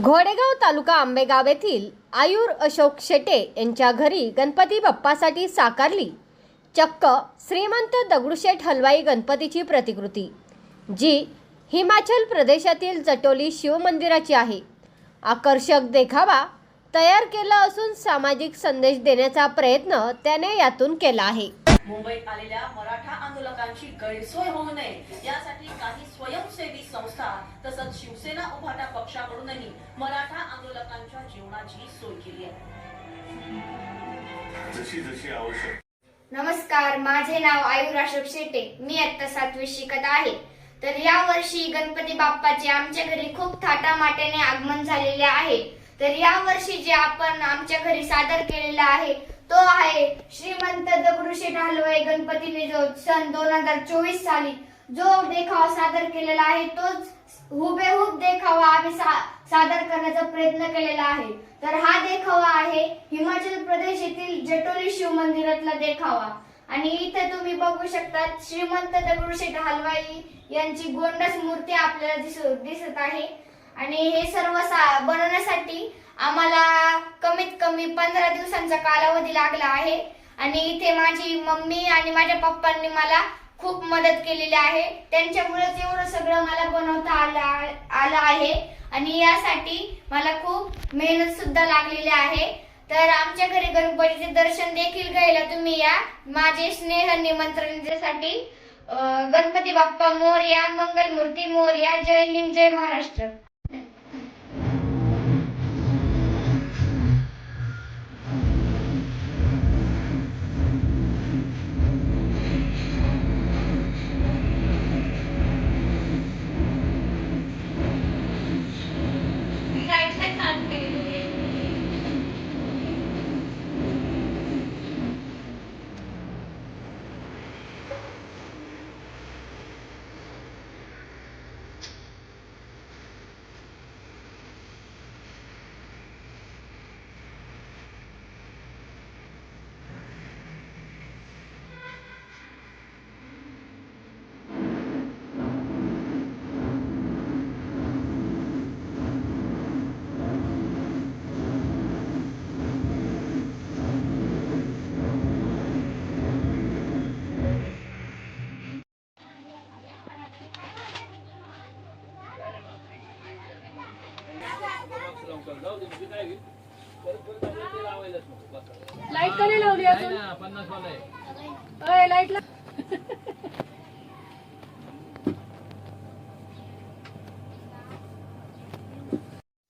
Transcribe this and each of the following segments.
घोडेगाव तालुका आंबेगाव येथील आयूर अशोक शेटे यांच्या घरी गणपती बाप्पासाठी साकारली. चक्क श्रीमंत दगडूशेठ हलवाई गणपतीची प्रतिकृती जी हिमाचल प्रदेशातील जटोली शिवमंदिराची आहे. आकर्षक देखावा तयार केला असून सामाजिक संदेश देण्याचा प्रयत्न त्याने यातून केला आहे. मुंबईत आलेल्या मराठा आंदोलकांची गैरसोय होऊ नये यासाठी पक्षाकडूनही मराठा आंदोलकांच्या जीवनाची सोय केली आहे. जशी जशी आवश्यक. नमस्कार माझे नाव आयुर अशोक शेटे. मी आता सातवी शिकत आहे. तर या वर्षी गणपती बाप्पाचे आमच्या घरी खूप थाटामाट्याने आगमन झालेले आहे. तर या वर्षी जे आपण आमच्या घरी सादर केलेला आहे तो आहे श्रीमंत दगडूशेठ हलवाई गणपतीने जो सन दोन हजार चोवीस साली. जो देखावा सादर केलेला आहे तोच हुबेहूब देखावा आम्ही सा- सादर करण्याचा प्रयत्न केलेला आहे. तर हा देखावा आहे हिमाचल प्रदेश येथील जटोली शिव मंदिरातला देखावा. आणि इथे तुम्ही बघू शकता श्रीमंत दगडूशेठ हलवाई यांची गोंडस मूर्ती आपल्याला दिसू दिसत आहे. आणि हे सर्व सा- बनवण्यासाठी आम्हाला कमीत कमी पंधरा दिवसांचा कालावधी लागला आहे. आणि इथे माझी मम्मी आणि माझ्या पप्पांनी मला खूप मदत केलेली आहे. त्यांच्यामुळेच एवढं सगळं मला बनवता आलं आलं आहे. आणि यासाठी मला खूप मेहनत सुद्धा लागलेली आहे. तर आमच्या घरी गणपतीचे दर्शन देखील घ्यायला तुम्ही या. माझे स्नेह निमंत्रणासाठी गणपती बाप्पा मोर्या मंगल मूर्ती मोरया जय हिंद जय महाराष्ट्र. लाइट कधी लावली अजून? लाइट ला-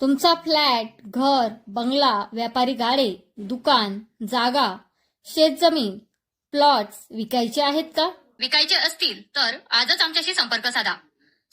तुमचा फ्लॅट घर बंगला व्यापारी गाडे दुकान जागा शेतजमीन प्लॉट्स विकायचे आहेत का? विकायचे असतील तर आजच आमच्याशी संपर्क साधा.